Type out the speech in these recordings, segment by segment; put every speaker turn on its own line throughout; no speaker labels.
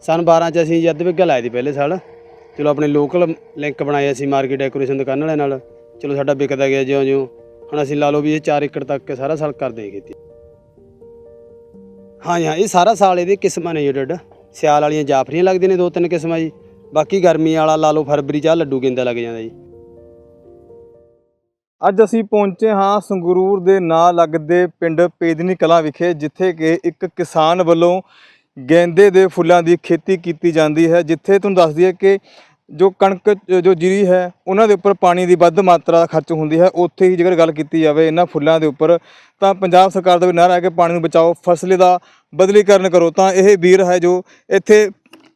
ਸਨ 12 ਚ ਅਸੀਂ ਜਦ ਵਿਗਾ ਲਾਏ ਸੀ ਪਹਿਲੇ ਸਾਲ। ਚਲੋ ਆਪਣੇ ਲੋਕਲ ਲਿੰਕ ਬਣਾਏ ਅਸੀਂ ਮਾਰਕੀਟ ਡੈਕੋਰੇਸ਼ਨ ਦੁਕਾਨ ਵਾਲਿਆਂ ਨਾਲ। ਚਲੋ ਸਾਡਾ ਵਿਕਦਾ ਗਿਆ ਜਿਉਂ ਜਿਉਂ ਹੁਣ ਅਸੀਂ ਲਾ ਲਓ ਵੀ ਇਹ 4 ਏਕੜ ਤੱਕ ਸਾਰਾ ਸਾਲ ਕਰਦੇ ਹਾਂ ਖੇਤੀ। ਹਾਂ ਹਾਂ, ਇਹ ਸਾਰਾ ਸਾਲ ਇਹਦੇ ਕਿਸਮਾਂ ਨੇ ਜੀ ਡੱਡ ਸਿਆਲ ਵਾਲੀਆਂ ਜਾਫਰੀਆਂ ਲੱਗਦੀਆਂ ਨੇ ਦੋ ਤਿੰਨ ਕਿਸਮਾਂ ਜੀ। ਬਾਕੀ ਗਰਮੀ ਵਾਲਾ ਲਾ ਲਓ ਫਰਵਰੀ ਚ ਆਹ ਲੱਡੂ ਗੇਂਦਾ ਲੱਗ ਜਾਂਦਾ ਜੀ।
ਅੱਜ ਅਸੀਂ ਪਹੁੰਚੇ ਹਾਂ ਸੰਗਰੂਰ ਦੇ ਨਾਲ ਲੱਗਦੇ ਪਿੰਡ ਪੇਦਨੀ ਕਲਾਂ ਵਿਖੇ, ਜਿੱਥੇ ਕਿ ਇੱਕ ਕਿਸਾਨ ਵੱਲੋਂ ਗੈਂਦੇ ਦੇ ਫੁੱਲਾਂ ਦੀ ਖੇਤੀ ਕੀਤੀ ਜਾਂਦੀ ਹੈ, ਜਿੱਥੇ ਤੁਹਾਨੂੰ ਦੱਸ ਦਈਏ ਕਿ ਜੋ ਕਣਕ, ਜੋ ਜੀਰੀ ਹੈ, ਉਹਨਾਂ ਦੇ ਉੱਪਰ ਪਾਣੀ ਦੀ ਵੱਧ ਮਾਤਰਾ ਦਾ ਖਰਚ ਹੁੰਦੀ ਹੈ। ਉੱਥੇ ਹੀ ਜੇਕਰ ਗੱਲ ਕੀਤੀ ਜਾਵੇ ਇਹਨਾਂ ਫੁੱਲਾਂ ਦੇ ਉੱਪਰ, ਤਾਂ ਪੰਜਾਬ ਸਰਕਾਰ ਦਾ ਵੀ ਨਾਰਾ ਹੈ ਕਿ ਪਾਣੀ ਨੂੰ ਬਚਾਓ, ਫਸਲੇ ਦਾ ਬਦਲੀਕਰਨ ਕਰੋ। ਤਾਂ ਇਹ ਵੀਰ ਹੈ ਜੋ ਇੱਥੇ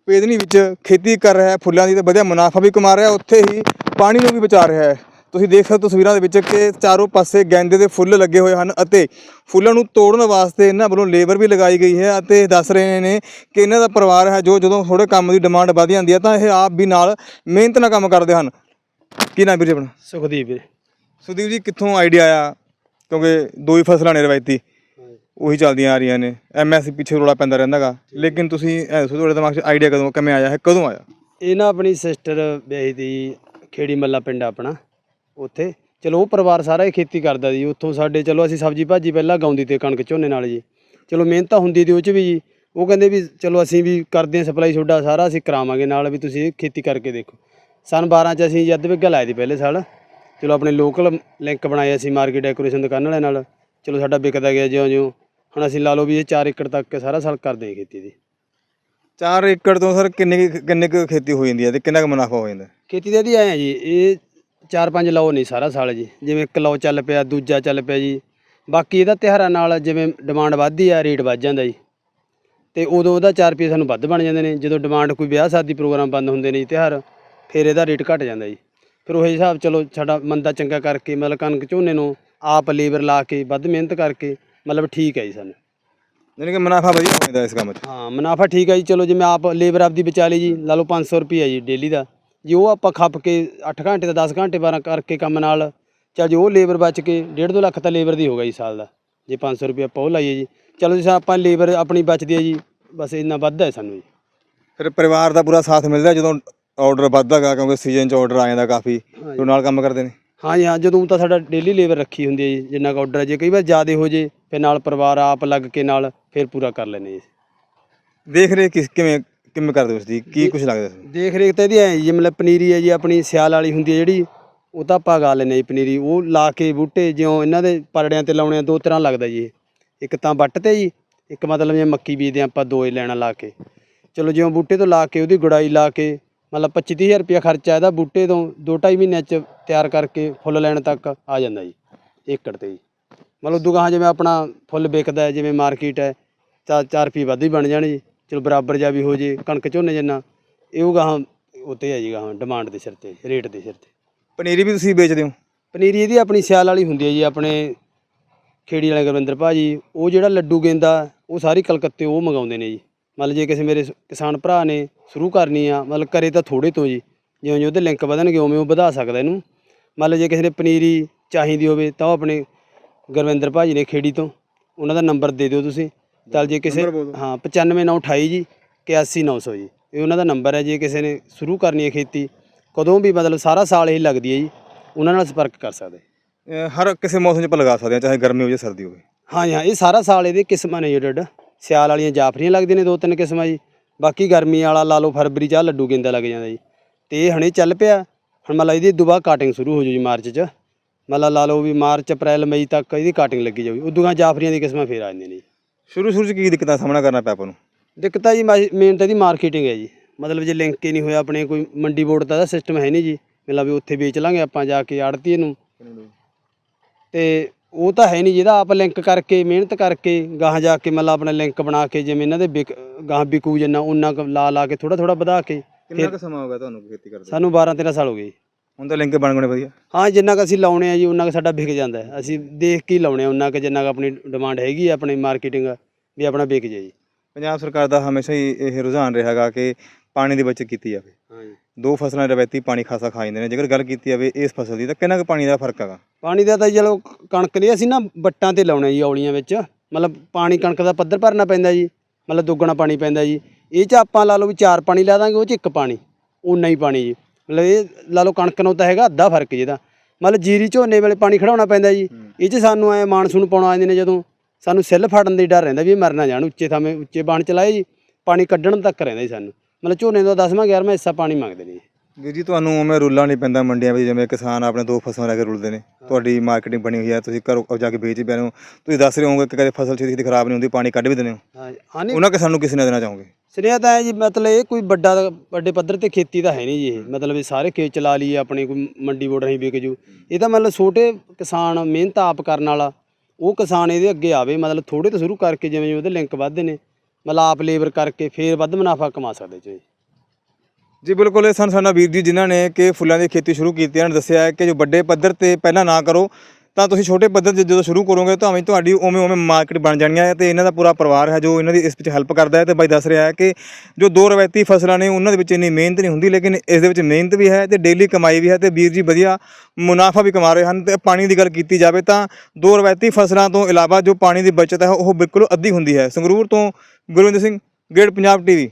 ਪੇਦਨੀ ਵਿੱਚ ਖੇਤੀ ਕਰ ਰਿਹਾ ਹੈ, ਫੁੱਲਾਂ ਦੀ ਤੇ ਵਧੀਆ ਮੁਨਾਫਾ ਵੀ ਕਮਾ ਰਿਹਾ, ਉੱਥੇ ਹੀ ਪਾਣੀ ਨੂੰ ਵੀ ਬਚਾ ਰਿਹਾ ਹੈ। ਤੁਸੀਂ ਦੇਖ ਸਕਦੇ ਹੋ ਤਸਵੀਰਾਂ ਦੇ ਵਿੱਚ ਕਿ ਚਾਰੋਂ ਪਾਸੇ ਗੈਂਦੇ ਦੇ ਫੁੱਲ ਲੱਗੇ ਹੋਏ ਹਨ ਅਤੇ ਫੁੱਲਾਂ ਨੂੰ ਤੋੜਨ ਵਾਸਤੇ ਇਹਨਾਂ ਵੱਲੋਂ ਲੇਬਰ ਵੀ ਲਗਾਈ ਗਈ ਹੈ ਅਤੇ ਦੱਸ ਰਹੇ ਨੇ ਕਿ ਇਹਨਾਂ ਦਾ ਪਰਿਵਾਰ ਹੈ ਜੋ ਜਦੋਂ ਥੋੜੇ ਕੰਮ ਦੀ ਡਿਮਾਂਡ ਵਧ ਜਾਂਦੀ ਹੈ ਤਾਂ ਇਹ ਆਪ ਵੀ ਨਾਲ ਮਿਹਨਤ ਨਾਲ ਕੰਮ ਕਰਦੇ ਹਨ। ਕੀ ਨਾਮ ਵੀਰ ਜੀ ਆਪਣਾ?
ਸੁਖਦੀਪ ਵੀਰੇ
ਸੁਦੀਪ ਜੀ ਕਿੱਥੋਂ ਆਈਡੀਆ ਆਇਆ? ਕਿਉਂਕਿ ਦੋ ਹੀ ਫਸਲਾਂ ਨੇ ਰਵਾਇਤੀ। ਉਹੀ ਚੱਲਦੀਆਂ ਆ ਰਹੀਆਂ ਨੇ। ਐਮਐਸਪੀ ਪਿੱਛੇ ਰੋਲਾ ਪੈਂਦਾ ਰਹਿੰਦਾਗਾ ਲੇਕਿਨ ਤੁਸੀਂ ਤੁਹਾਡੇ ਦਿਮਾਗ 'ਚ ਆਈਡੀਆ ਕਦੋਂ ਕਿਵੇਂ ਆਇਆ ਹੈ? ਕਦੋਂ ਆਇਆ?
ਇਹ ਨਾ ਆਪਣੀ ਸਿਸਟਰ ਵਿਆਹੀ ਦੀ ਖੇੜੀ ਮੱਲਾ ਪਿੰਡ ਆਪਣਾ। ਉੱਥੇ। ਚਲੋ ਉਹ ਪਰਿਵਾਰ ਸਾਰਾ ਹੀ ਖੇਤੀ ਕਰਦਾ ਜੀ। ਉੱਥੋਂ ਸਾਡੇ ਚਲੋ ਅਸੀਂ ਸਬਜੀ ਭਾਜੀ ਪਹਿਲਾਂ ਗਾਉਂਦੀ ਤੇ ਕਣਕ ਝੋਨੇ ਨਾਲ ਜੀ। ਚਲੋ ਮਿਹਨਤ ਤਾਂ ਹੁੰਦੀ ਦੀ ਉਹ ਚ ਵੀ ਜੀ। ਉਹ ਕਹਿੰਦੇ ਵੀ ਚਲੋ ਅਸੀਂ ਵੀ ਕਰਦੇ ਹਾਂ ਸਪਲਾਈ ਤੁਹਾਡਾ ਸਾਰਾ ਅਸੀਂ ਕਰਾਵਾਂਗੇ। ਨਾਲ ਵੀ ਤੁਸੀਂ ਖੇਤੀ ਕਰਕੇ ਦੇਖੋ। ਸਨ 12 ਚ ਅਸੀਂ ਜਦ ਵਿਗਾ ਲਾਏ ਦੀ ਪਹਿਲੇ ਸਾਲ। ਚਲੋ ਆਪਣੇ ਲੋਕਲ ਲਿੰਕ ਬਣਾਏ ਅਸੀਂ ਮਾਰਕੀਟ ਡੈਕੋਰੇਸ਼ਨ ਦੁਕਾਨ ਵਾਲਿਆਂ ਨਾਲ। ਚਲੋ ਸਾਡਾ ਵਿਕਦਾ ਗਿਆ ਜਿਉਂ ਜਿਉਂ ਹੁਣ ਅਸੀਂ ਲਾ ਲਓ ਵੀ ਇਹ 4 ਏਕੜ ਤੱਕ ਸਾਰਾ ਸਾਲ ਕਰਦੇ ਹਾਂ ਖੇਤੀ ਦੀ
4 ਏਕੜ ਤੋਂ ਸਰ ਕਿੰਨੀ ਕਿੰਨੀ ਕੁ ਖੇਤੀ ਹੋ ਜਾਂਦੀ ਹੈ ਤੇ ਕਿੰਨਾ ਕੁ ਮੁਨਾਫਾ ਹੋ ਜਾਂਦਾ?
ਖੇਤੀ ਦੇ ਦੀ ਆਏ ਆ ਜੀ। ਇਹ ਚਾਰ ਪੰਜ ਲਾਓ ਨਹੀਂ ਸਾਰਾ ਸਾਲ ਜੀ। ਜਿਵੇਂ ਇੱਕ ਲਾਓ ਚੱਲ ਪਿਆ ਦੂਜਾ ਚੱਲ ਪਿਆ ਜੀ। ਬਾਕੀ ਇਹਦਾ ਤਿਉਹਾਰਾਂ ਨਾਲ ਜਿਵੇਂ ਡਿਮਾਂਡ ਵੱਧਦੀ ਆ ਰੇਟ ਵੱਧ ਜਾਂਦਾ ਜੀ। ਤੇ ਉਦੋਂ ਉਹਦਾ 4 ਰੁਪਏ ਸਾਨੂੰ ਵੱਧ ਬਣ ਜਾਂਦੇ ਨੇ। ਜਦੋਂ ਡਿਮਾਂਡ ਕੋਈ ਵਿਆਹ ਸ਼ਾਦੀ ਪ੍ਰੋਗਰਾਮ ਬੰਦ ਹੁੰਦੇ ਨੇ ਜੀ ਤਿਉਹਾਰ ਫਿਰ ਇਹਦਾ ਰੇਟ ਘਟ ਜਾਂਦਾ ਜੀ। ਫਿਰ ਉਹ ਹਿਸਾਬ ਚਲੋ ਸਾਡਾ ਮੰਦਾ ਚੰਗਾ ਕਰਕੇ ਮਤਲਬ ਕਣਕ ਝੋਨੇ ਨੂੰ ਆਪ ਲੇਬਰ ਲਾ ਕੇ ਵੱਧ ਮਿਹਨਤ ਕਰਕੇ ਮਤਲਬ ਠੀਕ ਹੈ ਜੀ ਸਾਨੂੰ।
ਯਾਨੀ ਕਿ ਮੁਨਾਫਾ ਵਧੀਆ ਹੋ ਜਾਂਦਾ ਇਸ ਕੰਮ 'ਚ।
ਹਾਂ ਮੁਨਾਫਾ ਠੀਕ ਹੈ ਜੀ। ਚਲੋ ਜਿਵੇਂ ਆਪ ਲੇਬਰ ਆਪਦੀ ਬਚਾ ਲਈ ਜੀ ਲਾ ਲਓ 500 ਰੁਪਏ ਜੀ ਡੇਲੀ ਦਾ। ਜੇ ਉਹ ਆਪਾਂ ਖੱਪ ਕੇ 8 ਘੰਟੇ ਦਾ 10 ਘੰਟੇ 12 ਕਰਕੇ ਕੰਮ ਨਾਲ ਚੱਲ ਜੇ ਉਹ ਲੇਬਰ ਬਚ ਕੇ 1.5 2 ਲੱਖ ਤਾਂ ਲੇਬਰ ਦੀ ਹੋਗਾ ਜੀ ਸਾਲ ਦਾ ਜੇ 500 ਰੁਪਏ ਆਪਾਂ ਉਹ ਲਾਈਏ ਜੀ। ਚਲੋ ਜੇ ਆਪਾਂ ਲੇਬਰ ਆਪਣੀ ਬਚਦੀ ਹੈ ਜੀ ਬਸ ਇੰਨਾ ਵੱਧਦਾ ਹੈ ਸਾਨੂੰ ਜੀ।
ਫਿਰ ਪਰਿਵਾਰ ਦਾ ਪੂਰਾ ਸਾਥ ਮਿਲਦਾ ਜਦੋਂ ਆਰਡਰ ਵੱਧਦਾਗਾ ਕਿਉਂਕਿ ਸੀਜ਼ਨ 'ਚ ਆਰਡਰ ਆ ਜਾਂਦਾ ਕਾਫੀ ਜੋ। ਨਾਲ ਕੰਮ ਕਰਦੇ ਨੇ?
ਹਾਂ ਜੀ ਹਾਂ ਜਦੋਂ ਤਾਂ ਸਾਡਾ ਡੇਲੀ ਲੇਬਰ ਰੱਖੀ ਹੁੰਦੀ ਹੈ ਜੀ ਜਿੰਨਾ ਕੁ ਆਰਡਰ ਜੇ ਕਈ ਵਾਰ ਜ਼ਿਆਦਾ ਹੋ ਜੇ ਫਿਰ ਨਾਲ ਪਰਿਵਾਰ ਆਪ ਲੱਗ ਕੇ ਨਾਲ ਫਿਰ ਪੂਰਾ ਕਰ ਲੈਂਦੇ ਜੀ।
ਦੇਖ ਰਹੇ ਕਿਸ ਕਿਵੇਂ ਕਿਵੇਂ ਕਰਦੇ ਹੋ ਤੁਸੀਂ ਕੀ ਕੁਝ ਲੱਗਦਾ ਤੁਹਾਨੂੰ?
ਦੇਖ ਰੇਖ ਤਾਂ ਇਹਦੀ ਐ ਜੀ ਮਤਲਬ ਪਨੀਰੀ ਹੈ ਜੀ ਆਪਣੀ ਸਿਆਲ ਵਾਲੀ ਹੁੰਦੀ ਹੈ ਜਿਹੜੀ ਉਹ ਤਾਂ ਆਪਾਂ ਗਾ ਲੈਂਦੇ ਜੀ ਪਨੀਰੀ। ਉਹ ਲਾ ਕੇ ਬੂਟੇ ਜਿਉਂ ਇਹਨਾਂ ਦੇ ਪਰੜਿਆਂ ਤੇ ਲਾਉਣੇ ਆ ਦੋ ਤਰ੍ਹਾਂ ਲੱਗਦਾ ਜੀ ਇਹ। ਇੱਕ ਤਾਂ ਵੱਟ ਤੇ ਜੀ ਇੱਕ ਮਤਲਬ ਜਿਵੇਂ ਮੱਕੀ ਬੀਜਦੇ ਹਾਂ ਆਪਾਂ ਦੋ ਹੀ ਲੈਣਾ ਲਾ ਕੇ। ਚਲੋ ਜਿਉਂ ਬੂਟੇ ਤੋਂ ਲਾ ਕੇ ਉਹਦੀ ਗੁੜਾਈ ਲਾ ਕੇ ਮਤਲਬ 25 ਹਜ਼ਾਰ ਰੁਪਇਆ ਖਰਚਾ ਇਹਦਾ ਬੂਟੇ ਤੋਂ 2.5 ਮਹੀਨਿਆਂ ਚ ਤਿਆਰ ਕਰਕੇ ਫੁੱਲ ਲੈਣ ਤੱਕ ਆ ਜਾਂਦਾ ਜੀ ਏਕੜ ਤੇ ਜੀ। ਮਤਲਬ ਦੁਗਾਹਾਂ ਜਿਵੇਂ ਆਪਣਾ ਫੁੱਲ ਵਿਕਦਾ ਹੈ ਜਿਵੇਂ ਮਾਰਕੀਟ ਹੈ ਤਾਂ 4 ਰੁਪਏ ਵੱਧ ਹੀ ਬਣ ਜਾਣ ਜੀ। ਚਲੋ ਬਰਾਬਰ ਜਾ ਵੀ ਹੋ ਜੇ ਕਣਕ ਝੋਨੇ ਜਿੰਨਾ ਇਹ ਉਹ ਗਾਹਾਂ ਉੱਤੇ ਹੈ ਜੀ ਗਾਹਾਂ ਡਿਮਾਂਡ ਦੇ ਸਿਰ ਤੇ ਰੇਟ ਦੇ ਸਿਰ ਤੇ।
ਪਨੀਰੀ ਵੀ ਤੁਸੀਂ ਵੇਚਦੇ ਹੋ?
ਪਨੀਰੀ ਇਹਦੀ ਆਪਣੀ ਸਿਆਲ ਵਾਲੀ ਹੁੰਦੀ ਹੈ ਜੀ ਆਪਣੇ ਖੇੜੀ ਵਾਲੇ ਗੁਰਵਿੰਦਰ ਭਾਜੀ ਉਹ ਜਿਹੜਾ ਲੱਡੂ ਗੇਂਦਾ ਉਹ ਸਾਰੀ ਕਲਕੱਤੇ ਉਹ ਮੰਗਾਉਂਦੇ ਨੇ ਜੀ। ਮਤਲਬ ਜੇ ਕਿਸੇ ਮੇਰੇ ਕਿਸਾਨ ਭਰਾ ਨੇ ਸ਼ੁਰੂ ਕਰਨੀ ਆ ਮਤਲਬ ਕਰੇ ਤਾਂ ਥੋੜੇ ਤੋਂ ਜੀ ਜਿਉਂ ਜਿਉਂ ਉਹਦੇ ਲਿੰਕ ਵਧਣਗੇ ਉਵੇਂ ਉਹ ਵਧਾ ਸਕਦਾ ਇਹਨੂੰ। ਮਤਲਬ ਜੇ ਕਿਸੇ ਨੇ ਪਨੀਰੀ ਚਾਹੀਦੀ ਹੋਵੇ ਤਾਂ ਉਹ ਆਪਣੇ ਗੁਰਵਿੰਦਰ ਭਾਜੀ ਨੇ ਖੇੜੀ ਤੋਂ ਉਹਨਾਂ ਦਾ ਨੰਬਰ ਦੇ ਦਿਓ ਤੁਸੀਂ। ਚੱਲ ਜੇ ਕਿਸੇ। ਹਾਂ 95928 ਜੀ 81900 ਜੀ। ਇਹ ਉਹਨਾਂ ਦਾ ਨੰਬਰ ਹੈ ਜੇ ਕਿਸੇ ਨੇ ਸ਼ੁਰੂ ਕਰਨੀ ਹੈ ਖੇਤੀ ਕਦੋਂ ਵੀ ਮਤਲਬ ਸਾਰਾ ਸਾਲ ਹੀ ਲੱਗਦੀ ਹੈ ਜੀ ਉਹਨਾਂ ਨਾਲ ਸੰਪਰਕ ਕਰ ਸਕਦੇ।
ਅਹ ਹਰ ਕਿਸੇ ਮੌਸਮ 'ਚ ਆਪਾਂ ਲਗਾ ਸਕਦੇ ਹਾਂ ਚਾਹੇ ਗਰਮੀ ਹੋਵੇ ਜਾਂ ਸਰਦੀ ਹੋਵੇ।
ਹਾਂ ਜੀ ਹਾਂ ਇਹ ਸਾਰਾ ਸਾਲ ਇਹਦੇ ਕਿਸਮਾਂ ਨੇ ਜੀ ਡੱਡ ਸਿਆਲ ਵਾਲੀਆਂ ਜਾਫਰੀਆਂ ਲੱਗਦੀਆਂ ਨੇ ਦੋ ਤਿੰਨ ਕਿਸਮਾਂ ਜੀ। ਬਾਕੀ ਗਰਮੀ ਵਾਲਾ ਲਾ ਲਓ ਫਰਵਰੀ ਚ ਆਹ ਲੱਡੂ ਗੇਂਦਾ ਲੱਗ ਜਾਂਦਾ ਜੀ। ਤੇ ਇਹ ਹਣੇ ਚੱਲ ਪਿਆ ਹੁਣ ਮਤਲਬ ਇਹਦੀ ਦੁਬਾਰਾ ਕਾਟਿੰਗ ਸ਼ੁਰੂ ਹੋ ਜੂ ਜੀ ਮਾਰਚ ਚ। ਮਤਲਬ ਲਾ ਲਓ ਵੀ ਮਾਰਚ ਅਪ੍ਰੈਲ ਮਈ ਤੱਕ ਇਹਦੀ ਕਾਟਿੰਗ ਲੱਗੀ ਜਾਊਗੀ ਉਦੋਂ ਗਾਂ ਜਾਫਰੀਆਂ ਦੀ ਕਿਸਮਾਂ ਫੇਰ ਆ ਜਾਂਦੀਆਂ ਨੇ ਜੀ।
ਸ਼ੁਰੂ ਸ਼ੁਰੂ 'ਚ ਕੀ ਦਿੱਕਤਾਂ ਦਾ ਸਾਹਮਣਾ ਕਰਨਾ ਪਿਆ ਆਪਾਂ ਨੂੰ?
ਦਿੱਕਤ ਆ ਜੀ ਮੇਨ ਤਾਂ ਇਹਦੀ ਮਾਰਕੀਟਿੰਗ ਹੈ ਜੀ। ਮਤਲਬ ਜੇ ਲਿੰਕ ਹੀ ਨਹੀਂ ਹੋਇਆ ਆਪਣੇ ਕੋਈ ਮੰਡੀ ਬੋਰਡ ਦਾ ਸਿਸਟਮ ਹੈ ਨਹੀਂ ਜੀ। ਮਤਲਬ ਵੀ ਉੱਥੇ ਵੇਚ ਲਾਂਗੇ ਆਪਾਂ ਜਾ ਕੇ ਆੜਤੀ ਨੂੰ ਤੇ ਉਹ ਤਾਂ ਹੈ ਨਹੀਂ ਜਿਹਦਾ ਆਪ ਲਿੰਕ ਕਰਕੇ ਮਿਹਨਤ ਕਰਕੇ ਗਾਹਾਂ ਜਾ ਕੇ ਮਤਲਬ ਆਪਣਾ ਲਿੰਕ ਬਣਾ ਕੇ ਜਿਵੇਂ ਇਹਨਾਂ ਦੇ ਗਾਹਾਂ ਵਿਕੂ ਜਿੰਨਾ ਉਹਨਾਂ ਲਾ ਲਾ ਕੇ ਥੋੜਾ ਥੋੜਾ ਵਧਾ ਕੇ
ਕਿੰਨਾ ਕੁ ਸਮਾਂ ਹੋ ਗਿਆ ਤੁਹਾਨੂੰ ਖੇਤੀ ਕਰਦੇ
ਸਾਨੂੰ 12 13 ਸਾਲ ਹੋ ਗਏ।
ਹੁਣ ਤਾਂ ਲਿੰਕ ਬਣ ਗਏ ਵਧੀਆ।
ਹਾਂ ਜਿੰਨਾ ਕੁ ਅਸੀਂ ਲਾਉਣੇ ਆ ਜੀ ਉਹਨਾਂ ਕੁ ਸਾਡਾ ਵਿਕ ਜਾਂਦਾ ਹੈ। ਅਸੀਂ ਦੇਖ ਕੇ ਹੀ ਲਾਉਣੇ ਆ ਉਹਨਾਂ ਕੁ ਜਿੰਨਾ ਕੁ ਆਪਣੀ ਡਿਮਾਂਡ ਹੈਗੀ ਆ ਆਪਣੀ ਮਾਰਕੀਟਿੰਗ ਵੀ ਆਪਣਾ ਵਿਕ ਜਾਏ ਜੀ।
ਪੰਜਾਬ ਸਰਕਾਰ ਦਾ ਹਮੇਸ਼ਾ ਹੀ ਇਹ ਰੁਝਾਨ ਰਿਹਾਗਾ ਕਿ ਪਾਣੀ ਦੀ ਬਚਤ ਕੀਤੀ ਜਾਵੇ।
ਹਾਂ ਜੀ।
ਦੋ ਫਸਲਾਂ ਰਵਾਇਤੀ ਪਾਣੀ ਖਾਸਾ ਖਾ ਜਾਂਦੇ ਨੇ। ਜੇਕਰ ਗੱਲ ਕੀਤੀ ਜਾਵੇ ਇਸ ਫਸਲ ਦੀ ਤਾਂ ਕਿੰਨਾ ਕੁ ਪਾਣੀ ਦਾ ਫ਼ਰਕ ਹੈਗਾ?
ਪਾਣੀ ਦਾ ਤਾਂ ਜੀ ਚਲੋ ਕਣਕ ਦੀ ਅਸੀਂ ਨਾ ਵੱਟਾਂ ਤੇ ਲਾਉਣੇ ਜੀ ਔਲੀਆਂ ਵਿੱਚ। ਮਤਲਬ ਪਾਣੀ ਕਣਕ ਦਾ ਪੱਧਰ ਭਰਨਾ ਪੈਂਦਾ ਜੀ ਮਤਲਬ ਦੁੱਗਣਾ ਪਾਣੀ ਪੈਂਦਾ ਜੀ। ਇਹ ਚ ਆਪਾਂ ਲਾ ਲਓ ਵੀ ਚਾਰ ਪਾਣੀ ਲਾ ਦਾਂਗੇ ਉਹ ਚ ਇੱਕ ਪਾਣੀ ਉਨਾ ਹੀ ਪਾਣੀ ਜੀ। ਮਤਲਬ ਇਹ ਲਾ ਲਓ ਕਣਕ ਨੂੰ ਤਾਂ ਹੈਗਾ ਅੱਧਾ ਫ਼ਰਕ ਜੀ ਇਹਦਾ ਮਤਲਬ ਜੀਰੀ ਝੋਨੇ ਵੇਲੇ ਪਾਣੀ ਖੜਾਉਣਾ ਪੈਂਦਾ ਜੀ। ਇਹ ਚ ਸਾਨੂੰ ਐ ਮਾਨਸੂਨ ਪਾਉਣਾ ਆਉਂਦੇ ਨੇ ਜਦੋਂ ਸਾਨੂੰ ਸਿੱਲ ਫੜਨ ਦੀ ਡਰ ਰਹਿੰਦਾ ਵੀ ਇਹ ਮਰ ਨਾ ਜਾਣ ਉੱਚੇ ਥਾਵੇਂ ਉੱਚੇ ਬਾਣ ਚਲਾਏ ਜੀ ਪਾਣੀ ਕੱਢਣ ਤੱਕ ਰਹਿੰਦਾ ਜੀ ਸਾਨੂੰ। ਮਤਲਬ ਝੋਨੇ ਦਾ 10ਵਾਂ 11ਵਾਂ ਹਿੱਸਾ ਪਾਣੀ ਮੰਗਦੇ ਨੇ ਜੀ।
ਵੀਰ ਜੀ ਤੁਹਾਨੂੰ ਉਵੇਂ ਰੁੱਲਾ ਨਹੀਂ ਪੈਂਦਾ ਮੰਡੀਆਂ ਵਿੱਚ ਜਿਵੇਂ ਕਿਸਾਨ ਆਪਣੇ ਦੋ ਫਸਲਾਂ ਲੈ ਕੇ ਰੁਲਦੇ ਨੇ। ਤੁਹਾਡੀ ਮਾਰਕੀਟਿੰਗ ਬਣੀ ਹੋਈ ਹੈ ਤੁਸੀਂ ਘਰੋਂ ਜਾ ਕੇ ਵੇਚ ਹੋ। ਤੁਸੀਂ ਦੱਸ ਰਹੇ ਹੋਵੋਗੇ ਕਿ ਕਦੇ ਫਸਲ ਛੇਤੀ ਛੇਤੀ ਖਰਾਬ ਨਹੀਂ ਹੁੰਦੀ ਪਾਣੀ ਕੱਢ ਵੀ ਦਿੰਦੇ ਹੋ।
ਹਾਂ
ਉਹਨਾਂ ਕਿਸਾਨ ਨੂੰ ਕਿਸੇ ਨੇ ਦੇਣਾ ਚਾਹੋਗੇ?
ਸੁਨੇਹਾ ਤਾਂ ਹੈ ਜੀ, ਮਤਲਬ ਇਹ ਕੋਈ ਵੱਡਾ, ਵੱਡੇ ਪੱਧਰ ਤੇ ਖੇਤੀ ਤਾਂ ਹੈ ਨਹੀਂ ਜੀ ਇਹ। ਮਤਲਬ ਇਹ ਸਾਰੇ ਖੇਤ ਚਲਾ ਲਈਏ, ਆਪਣੇ ਕੋਈ ਮੰਡੀ ਬੋਰਡ ਰਾਹੀਂ ਵਿਕ ਜੂ। ਇਹ ਤਾਂ ਮਤਲਬ ਛੋਟੇ ਕਿਸਾਨ ਮਿਹਨਤ ਆਪ ਕਰਨ ਵਾਲਾ, ਉਹ ਕਿਸਾਨ ਇਹਦੇ ਅੱਗੇ ਆਵੇ, ਮਤਲਬ ਥੋੜੇ ਤੋਂ ਸ਼ੁਰੂ ਕਰਕੇ ਜਿਵੇਂ ਜਿਵੇਂ ਉਹਦੇ ਲਿੰਕ ਵੱਧਦੇ ਨੇ, ਮਤਲਬ ਆਪ ਲੇਬਰ ਕਰਕੇ ਫੇਰ ਵੱਧ ਮੁਨਾਫਾ ਕਮਾ ਸਕਦੇ ਜੀ।
ਜੀ, ਬਿਲਕੁਲ, ਇਹ ਸਨ ਸਾਡਾ ਵੀਰ ਜੀ, ਜਿਨ੍ਹਾਂ ਨੇ ਕਿ ਫੁੱਲਾਂ ਦੀ ਖੇਤੀ ਸ਼ੁਰੂ ਕੀਤੀ ਹੈ। ਨੇ ਦੱਸਿਆ ਹੈ ਕਿ ਜੋ ਵੱਡੇ ਪੱਧਰ ਤੇ ਪਹਿਲਾਂ ਨਾ ਕਰੋ ਤਾਂ ਤੁਸੀਂ ਛੋਟੇ ਪੱਧਰ ਤੇ ਜਦੋਂ ਸ਼ੁਰੂ ਕਰੋਗੇ ਤਾਂ ਉਵੇਂ ਤੁਹਾਡੀ ਉਵੇਂ ਉਵੇਂ ਮਾਰਕੀਟ ਬਣ ਜਾਣੀ ਹੈ ਤੇ ਇਹਨਾਂ ਦਾ ਪੂਰਾ ਪਰਿਵਾਰ ਹੈ ਜੋ ਇਹਨਾਂ ਦੀ ਇਸ ਵਿੱਚ ਹੈਲਪ ਕਰਦਾ ਹੈ ਤੇ ਬਾਈ ਦੱਸ ਰਿਹਾ ਹੈ ਕਿ ਜੋ ਦੋ ਰਵਾਇਤੀ ਫਸਲਾਂ ਨੇ ਉਹਨਾਂ ਦੇ ਵਿੱਚ ਇੰਨੀ ਮਿਹਨਤ ਨਹੀਂ ਹੁੰਦੀ ਲੇਕਿਨ ਇਸ ਦੇ ਵਿੱਚ ਮਿਹਨਤ ਵੀ ਹੈ ਤੇ ਡੇਲੀ ਕਮਾਈ ਵੀ ਹੈ ਤੇ ਵੀਰ ਜੀ ਵਧੀਆ ਮੁਨਾਫਾ ਵੀ ਕਮਾ ਰਹੇ ਹਨ ਤੇ ਪਾਣੀ ਦੀ ਗੱਲ ਕੀਤੀ ਜਾਵੇ ਤਾਂ ਦੋ ਰਵਾਇਤੀ ਫਸਲਾਂ ਤੋਂ ਇਲਾਵਾ ਜੋ ਪਾਣੀ ਦੀ ਬਚਤ ਹੈ ਉਹ ਬਿਲਕੁਲ ਅੱਧੀ ਹੁੰਦੀ ਹੈ। ਸੰਗਰੂਰ ਤੋਂ ਗੁਰਵਿੰਦਰ ਸਿੰਘ ਗ੍ਰੇਟ ਪੰਜਾਬ ਟੀਵੀ।